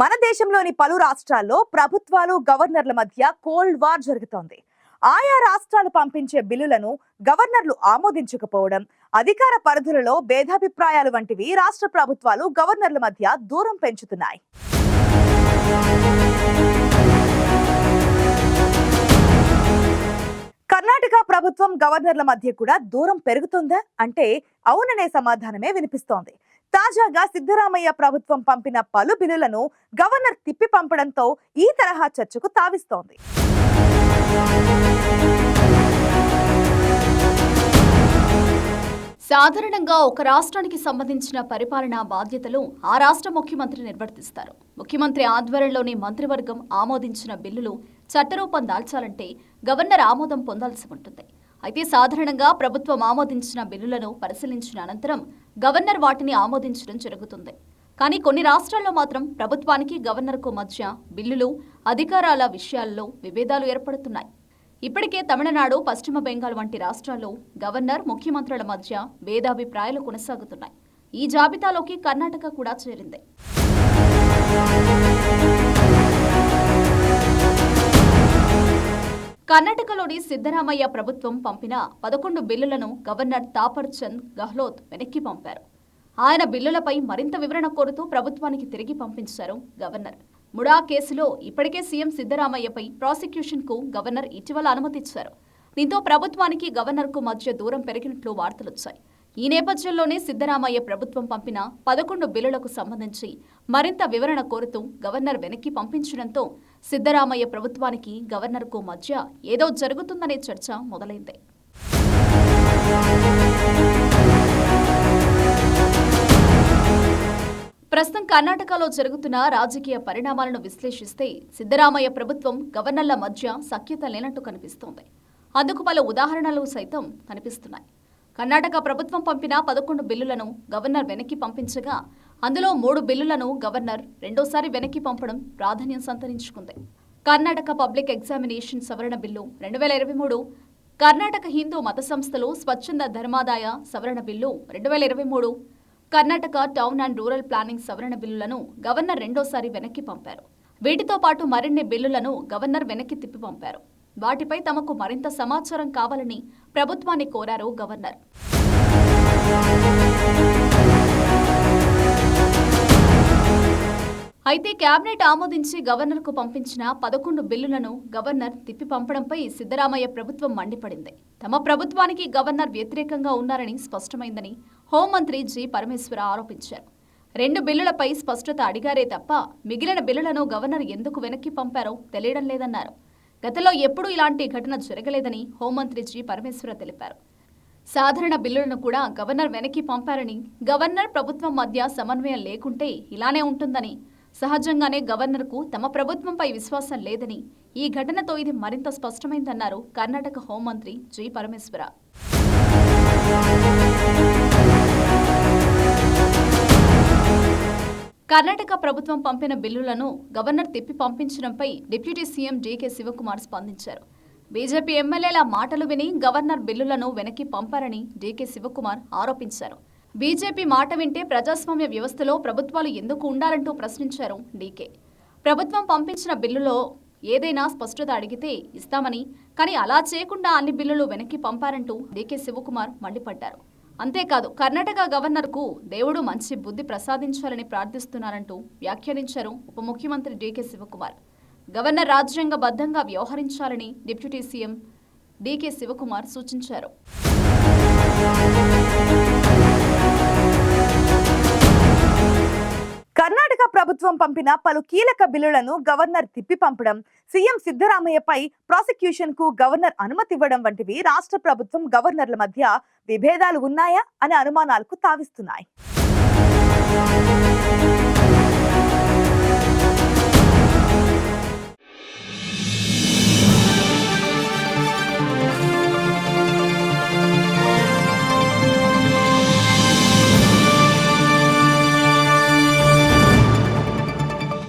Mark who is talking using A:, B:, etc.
A: మన దేశంలోని పలు రాష్ట్రాల్లో ప్రభుత్వాలు గవర్నర్ల మధ్య కోల్డ్ వార్ జరుగుతోంది. ఆయా రాష్ట్రాలు పంపించే బిల్లులను గవర్నర్లు ఆమోదించకపోవడం అధికార పరిధులలో భేదాభిప్రాయాలు వంటివి రాష్ట్ర ప్రభుత్వాలు గవర్నర్ల మధ్య దూరం పెంచుతున్నాయి. కర్ణాటక ప్రభుత్వం గవర్నర్ల మధ్య కూడా దూరం పెరుగుతుందా? అంటే అవుననే సమాధానమే వినిపిస్తోంది. తాజాగా సిద్ధరామయ్య ప్రభుత్వం పంపిన పలు బిల్లులను గవర్నర్ తిప్పి పంపడంతో ఈ తరహా చర్చకు తావిస్తోంది.
B: సాధారణంగా ఒక రాష్ట్రానికి సంబంధించిన పరిపాలనా బాధ్యతలు ఆ రాష్ట్ర ముఖ్యమంత్రి నిర్వర్తిస్తారు. ముఖ్యమంత్రి ఆధ్వర్యంలోని మంత్రివర్గం ఆమోదించిన బిల్లులు చట్టరూపం దాల్చాలంటే గవర్నర్ ఆమోదం పొందాల్సి ఉంటుంది. అయితే సాధారణంగా ప్రభుత్వం ఆమోదించిన బిల్లులను పరిశీలించిన అనంతరం గవర్నర్ వాటిని ఆమోదించడం జరుగుతుంది. కానీ కొన్ని రాష్ట్రాల్లో మాత్రం ప్రభుత్వానికి గవర్నర్కు మధ్య బిల్లులు అధికారాల విషయాల్లో విభేదాలు ఏర్పడుతున్నాయి. ఇప్పటికే తమిళనాడు పశ్చిమ బెంగాల్ వంటి రాష్ట్రాల్లో గవర్నర్ ముఖ్యమంత్రుల మధ్య భేదాభిప్రాయాలు కొనసాగుతున్నాయి. ఈ జాబితాలోకి కర్ణాటక కూడా చేరింది. కర్ణాటకలోని సిద్ధరామయ్య ప్రభుత్వం పంపిన పదకొండు బిల్లులను గవర్నర్ తాపర్ చంద్ గహ్లోత్ వెనక్కి పంపారు. ఆయన బిల్లులపై మరింత వివరణ కోరుతూ ప్రభుత్వానికి తిరిగి పంపించారు గవర్నర్. ముడా కేసులో ఇప్పటికే సీఎం సిద్ధరామయ్యపై ప్రాసిక్యూషన్కు గవర్నర్ ఇటీవల అనుమతిచ్చారు. దీంతో ప్రభుత్వానికి గవర్నర్కు మధ్య దూరం పెరిగినట్లు వార్తలొచ్చాయి. ఈ నేపథ్యంలోనే సిద్ధరామయ్య ప్రభుత్వం పంపిన పదకొండు బిల్లులకు సంబంధించి మరింత వివరణ కోరుతూ గవర్నర్ వెనక్కి పంపించడంతో సిద్ధరామయ్య ప్రభుత్వానికి గవర్నర్కు మధ్య ఏదో జరుగుతుందనే చర్చ మొదలైంది. ప్రస్తుతం కర్ణాటకలో జరుగుతున్న రాజకీయ పరిణామాలను విశ్లేషిస్తే సిద్ధరామయ్య ప్రభుత్వం గవర్నర్ల మధ్య సఖ్యత లేనట్టు కనిపిస్తోంది. అందుకు పలు ఉదాహరణలు సైతం కనిపిస్తున్నాయి. కర్ణాటక ప్రభుత్వం పంపిన పదకొండు బిల్లులను గవర్నర్ వెనక్కి పంపించగా అందులో మూడు బిల్లులను గవర్నర్ రెండోసారి వెనక్కి పంపడం ప్రాధాన్యం సంతరించుకుంది. కర్ణాటక పబ్లిక్ ఎగ్జామినేషన్ సవరణ బిల్లు రెండు వేల ఇరవై మూడు కర్ణాటక హిందూ మత సంస్థలు స్వచ్ఛంద ధర్మాదాయ సవరణ బిల్లు రెండు వేల ఇరవై మూడు Karnataka town and rural planning సవరణ బిల్లులను గవర్నర్ రెండోసారి వెనక్కి పంపారు. వీటితో పాటు మరిన్ని బిల్లులను గవర్నర్ వెనక్కి తిప్పి పంపారు. వాటిపై తమకు మరింత సమాచారం కావాలని ప్రభుత్వాన్ని కోరారు గవర్నర్. అయితే కేబినెట్ ఆమోదించి గవర్నర్కు పంపించిన పదకొండు బిల్లులను గవర్నర్ తిప్పి పంపడంపై సిద్ధరామయ్య ప్రభుత్వం మండిపడింది. తమ ప్రభుత్వానికి గవర్నర్ వ్యతిరేకంగా ఉన్నారని స్పష్టమైందని హోంమంత్రి జి. పరమేశ్వర ఆరోపించారు. రెండు బిల్లులపై స్పష్టత అడిగారే తప్ప మిగిలిన బిల్లులను గవర్నర్ ఎందుకు వెనక్కి పంపారో తెలియడం లేదన్నారు. గతంలో ఎప్పుడూ ఇలాంటి ఘటన జరగలేదని హోంమంత్రి జి. పరమేశ్వర తెలిపారు. సాధారణ బిల్లులను కూడా గవర్నర్ వెనక్కి పంపారని గవర్నర్ ప్రభుత్వం మధ్య సమన్వయం లేకుంటే ఇలానే ఉంటుందని సహజంగానే గవర్నర్కు తమ ప్రభుత్వంపై విశ్వాసం లేదని ఈ ఘటనతో ఇది మరింత స్పష్టమైందన్నారు కర్ణాటక హోంమంత్రి జి పరమేశ్వర. కర్ణాటక ప్రభుత్వం పంపిన బిల్లులను గవర్నర్ తిప్పి పంపించడంపై డిప్యూటీ సీఎం డీకే శివకుమార్ స్పందించారు. బీజేపీ ఎమ్మెల్యేల మాటలు విని గవర్నర్ బిల్లులను వెనక్కి పంపారని డీకే శివకుమార్ ఆరోపించారు. బీజేపీ మాట వింటే ప్రజాస్వామ్య వ్యవస్థలో ప్రభుత్వాలు ఎందుకు ఉండాలంటూ ప్రశ్నించారు డీకే. ప్రభుత్వం పంపించిన బిల్లులో ఏదైనా స్పష్టత అడిగితే ఇస్తామని కానీ అలా చేయకుండా అన్ని బిల్లులు వెనక్కి పంపారంటూ డీకే శివకుమార్ మండిపడ్డారు. అంతేకాదు కర్ణాటక గవర్నర్కు దేవుడు మంచి బుద్ధి ప్రసాదించాలని ప్రార్థిస్తున్నారంటూ వ్యాఖ్యానించారు ఉప ముఖ్యమంత్రి డీకే శివకుమార్. గవర్నర్ రాజ్యాంగబద్ధంగా వ్యవహరించాలని డిప్యూటీ సీఎం డీకే శివకుమార్ సూచించారు.
A: కర్ణాటక ప్రభుత్వం పంపిన పలు కీలక బిల్లులను గవర్నర్ తిప్పి పంపడం సీఎం సిద్ధరామయ్యపై ప్రాసిక్యూషన్కు గవర్నర్ అనుమతి ఇవ్వడం వంటివి రాష్ట్ర ప్రభుత్వం గవర్నర్ల మధ్య విభేదాలు ఉన్నాయా అనే అనుమానాలకు తావిస్తున్నాయి.